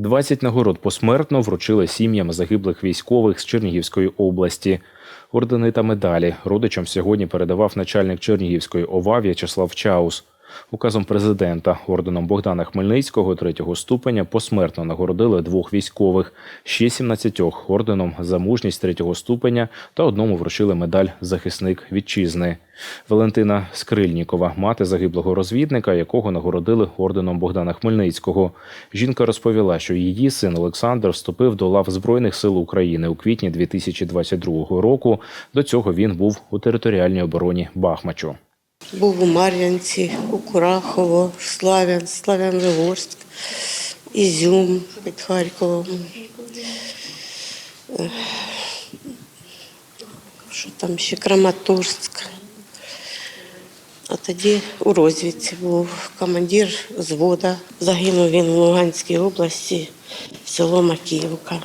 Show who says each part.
Speaker 1: 20 нагород посмертно вручили сім'ям загиблих військових з Чернігівської області. Ордени та медалі родичам сьогодні передавав начальник Чернігівської ОВА В'ячеслав Чаус. Указом президента орденом Богдана Хмельницького третього ступеня посмертно нагородили двох військових, ще 17 орденом за мужність третього ступеня та одному вручили медаль захисник вітчизни. Валентина Скрильнікова, мати загиблого розвідника, якого нагородили орденом Богдана Хмельницького. Жінка розповіла, що її син Олександр вступив до лав Збройних сил України у квітні 2022 року. До цього він був у територіальній обороні Бахмачу.
Speaker 2: Був у Мар'янці, у Курахово, Славян, Славян-Вигорськ, Ізюм під Харковом. Е, Що там ще Краматорськ. А тоді у розвідці був командир звода. Загинув він в Луганській області, село Макіївка.